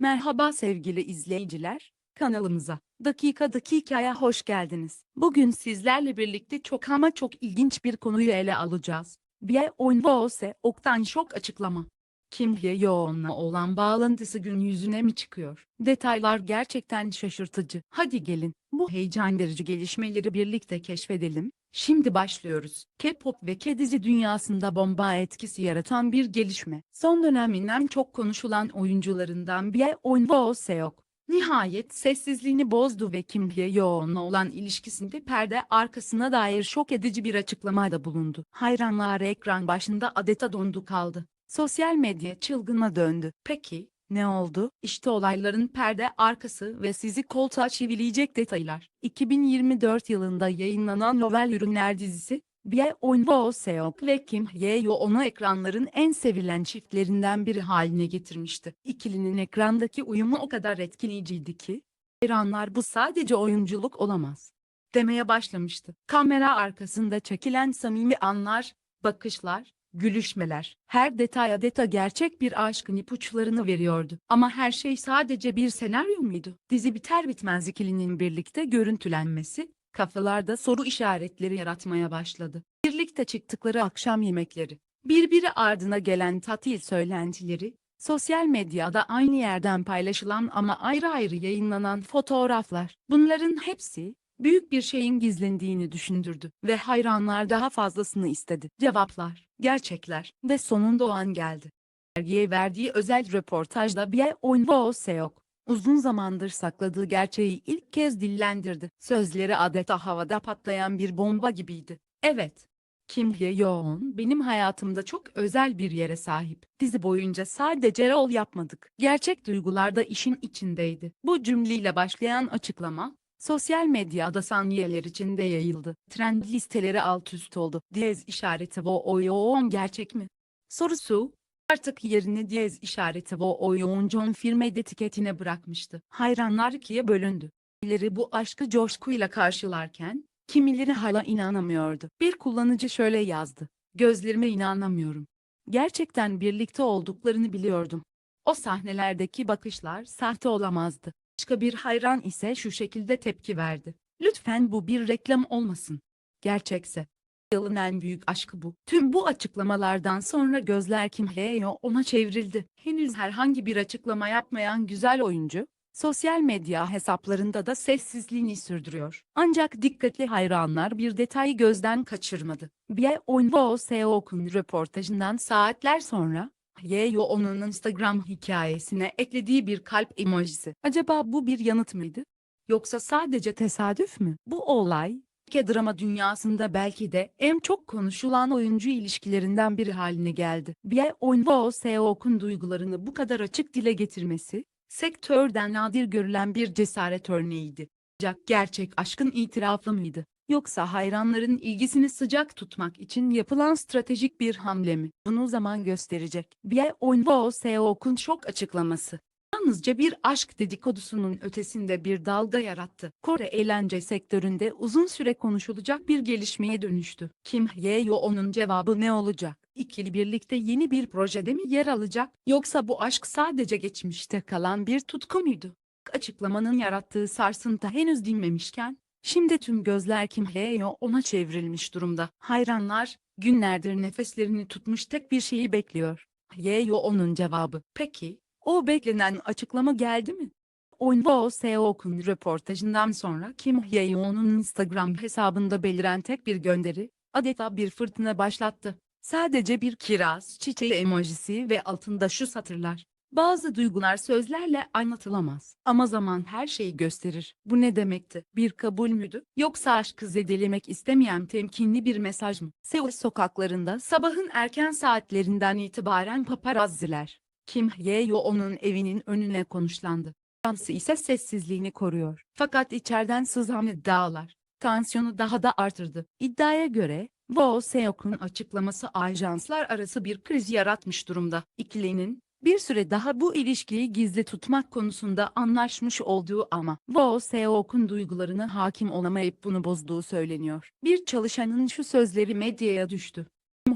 Merhaba sevgili izleyiciler, kanalımıza Dakika Dakika'ya hoş geldiniz. Bugün sizlerle birlikte çok ama çok ilginç bir konuyu ele alacağız. Bir Onvose Oktan şok açıklama. Kim Hye-yeon'la olan bağlantısı gün yüzüne mi çıkıyor? Detaylar gerçekten şaşırtıcı. Hadi gelin, bu heyecan verici gelişmeleri birlikte keşfedelim. Şimdi başlıyoruz. K-pop ve K-dizi dünyasında bomba etkisi yaratan bir gelişme. Son dönemin en çok konuşulan oyuncularından biri Onwo Seok. Nihayet sessizliğini bozdu ve Kim Hye-yeon'la olan ilişkisinde perde arkasına dair şok edici bir açıklamada bulundu. Hayranlar ekran başında adeta dondu kaldı. Sosyal medya çılgına döndü. Peki, ne oldu? İşte olayların perde arkası ve sizi koltuğa çivileyecek detaylar. 2024 yılında yayınlanan Novel Ürünler dizisi, Bie Onwo Seok ve Kim Hye-yeon'u ekranların en sevilen çiftlerinden biri haline getirmişti. İkilinin ekrandaki uyumu o kadar etkileyiciydi ki, hayranlar bu sadece oyunculuk olamaz demeye başlamıştı. Kamera arkasında çekilen samimi anlar, bakışlar, gülüşmeler, her detay adeta gerçek bir aşkın ipuçlarını veriyordu. Ama her şey sadece bir senaryo muydu? Dizi biter bitmez ikilinin birlikte görüntülenmesi, kafalarda soru işaretleri yaratmaya başladı. Birlikte çıktıkları akşam yemekleri, birbiri ardına gelen tatil söylentileri, sosyal medyada aynı yerden paylaşılan ama ayrı ayrı yayınlanan fotoğraflar, bunların hepsi, büyük bir şeyin gizlendiğini düşündürdü ve hayranlar daha fazlasını istedi. Cevaplar, gerçekler ve sonunda o an geldi. Dergiye verdiği özel röportajda Bie Onwo Seok, uzun zamandır sakladığı gerçeği ilk kez dillendirdi. Sözleri adeta havada patlayan bir bomba gibiydi. Evet, Kim Hye-yeon benim hayatımda çok özel bir yere sahip. Dizi boyunca sadece rol yapmadık. Gerçek duygular da işin içindeydi. Bu cümleyle başlayan açıklama, Sosyal medyada saniyeler içinde yayıldı. Trend listeleri alt üst oldu. Diyez işareti Wo Oyoon gerçek mi? Sorusu artık yerini diyez işareti Wo Oyoon John firma etiketine bırakmıştı. Hayranlar ikiye bölündü. Kimileri bu aşkı coşkuyla karşılarken, kimileri hala inanamıyordu. Bir kullanıcı şöyle yazdı. Gözlerime inanamıyorum. Gerçekten birlikte olduklarını biliyordum. O sahnelerdeki bakışlar sahte olamazdı. Başka bir hayran ise şu şekilde tepki verdi. Lütfen bu bir reklam olmasın. Gerçekse. Yılın en büyük aşkı bu. Tüm bu açıklamalardan sonra gözler Kim Hye-yeon'a çevrildi. Henüz herhangi bir açıklama yapmayan güzel oyuncu, sosyal medya hesaplarında da sessizliğini sürdürüyor. Ancak dikkatli hayranlar bir detayı gözden kaçırmadı. Bie Onwo Seok'un röportajından saatler sonra, Yeon'un Instagram hikayesine eklediği bir kalp emojisi. Acaba bu bir yanıt mıydı? Yoksa sadece tesadüf mü? Bu olay, K-drama dünyasında belki de en çok konuşulan oyuncu ilişkilerinden biri haline geldi. Onwo Seok'un duygularını bu kadar açık dile getirmesi, sektörden nadir görülen bir cesaret örneğiydi. Ancak gerçek aşkın itirafı mıydı? Yoksa hayranların ilgisini sıcak tutmak için yapılan stratejik bir hamle mi? Bunu zaman gösterecek. Onwo Seok'un şok açıklaması. Yalnızca bir aşk dedikodusunun ötesinde bir dalga yarattı. Kore eğlence sektöründe uzun süre konuşulacak bir gelişmeye dönüştü. Kim Hye-yeon'un cevabı ne olacak? İkili birlikte yeni bir projede mi yer alacak? Yoksa bu aşk sadece geçmişte kalan bir tutku muydu? Açıklamanın yarattığı sarsıntı henüz dinmemişken, Şimdi tüm gözler Kim Hye-yeon'a çevrilmiş durumda. Hayranlar, günlerdir nefeslerini tutmuş tek bir şeyi bekliyor. Hye-yeon'un cevabı. Peki, o beklenen açıklama geldi mi? Onwo Seok'un röportajından sonra Kim Hye-yeon'un Instagram hesabında beliren tek bir gönderi, adeta bir fırtına başlattı. Sadece bir kiraz çiçeği emojisi ve altında şu satırlar. Bazı duygular sözlerle anlatılamaz. Ama zaman her şeyi gösterir. Bu ne demekti? Bir kabul müydü? Yoksa aşkı zedelemek istemeyen temkinli bir mesaj mı? Seul sokaklarında sabahın erken saatlerinden itibaren paparazziler. Kim Hye-yeon'un evinin önüne konuşlandı. Yansı ise sessizliğini koruyor. Fakat içeriden sızan iddialar, tansiyonu daha da artırdı. İddiaya göre, Wo Seok'un açıklaması ajanslar arası bir kriz yaratmış durumda. İkilinin, bir süre daha bu ilişkiyi gizli tutmak konusunda anlaşmış olduğu ama Wo Seok'un duygularına hakim olamayıp bunu bozduğu söyleniyor. Bir çalışanın şu sözleri medyaya düştü.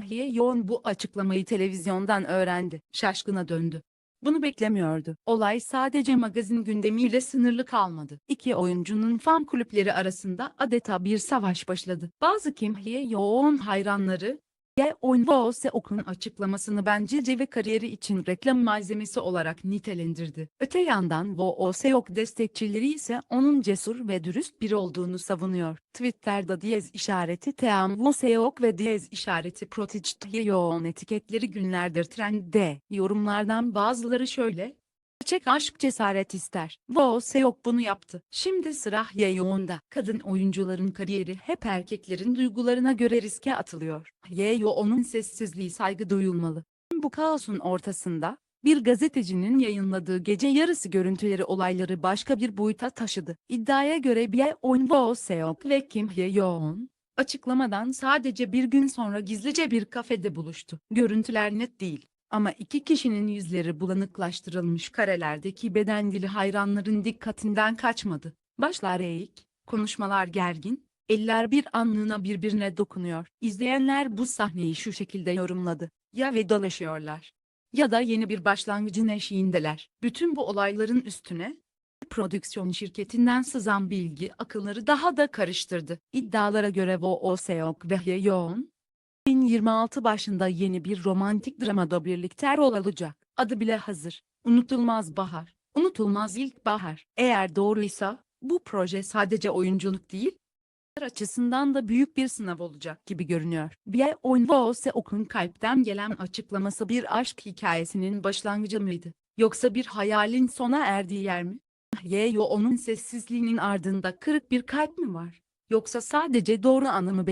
Hye Yeon bu açıklamayı televizyondan öğrendi. Şaşkına döndü. bunu beklemiyordu. Olay sadece magazin gündemiyle sınırlı kalmadı. İki oyuncunun fan kulüpleri arasında adeta bir savaş başladı. Bazı Kim Hye yoğun hayranları, Oyun Okun açıklamasını bencilce ve kariyeri için reklam malzemesi olarak nitelendirdi. Öte yandan Wo Seok destekçileri ise onun cesur ve dürüst biri olduğunu savunuyor. Twitter'da diyez işareti Team Wo Seok ve diyez işareti Protege yoğun etiketleri günlerdir trendde. Yorumlardan bazıları şöyle, Gerçek aşk cesaret ister. Wo Seok bunu yaptı. Şimdi sıra Yeon'da. Kadın oyuncuların kariyeri hep erkeklerin duygularına göre riske atılıyor. Yeon'un sessizliği saygı duyulmalı. Bu kaosun ortasında, bir gazetecinin yayınladığı gece yarısı görüntüleri olayları başka bir boyuta taşıdı. İddiaya göre Yeon Wo Seok ve Kim Hye-yeon, açıklamadan sadece bir gün sonra gizlice bir kafede buluştu. Görüntüler net değil. Ama iki kişinin yüzleri bulanıklaştırılmış karelerdeki beden dili hayranların dikkatinden kaçmadı. Başlar eğik, konuşmalar gergin, eller bir anlığına birbirine dokunuyor. İzleyenler bu sahneyi şu şekilde yorumladı. Ya vedalaşıyorlar ya da yeni bir başlangıcın eşiğindeler. Bütün bu olayların üstüne prodüksiyon şirketinden sızan bilgi akılları daha da karıştırdı. İddialara göre Wo Seok ve Hyeon, 2026 başında yeni bir romantik dramada birlikte rol alacak. Adı bile hazır. Unutulmaz Bahar. Unutulmaz İlkbahar. Eğer doğruysa, bu proje sadece oyunculuk değil, açısından da büyük bir sınav olacak gibi görünüyor. Bir oyun Seok'un kalpten gelen açıklaması bir aşk hikayesinin başlangıcı mıydı? Yoksa bir hayalin sona erdiği yer mi? Yeyo onun sessizliğinin ardında kırık bir kalp mi var? Yoksa sadece doğru anımı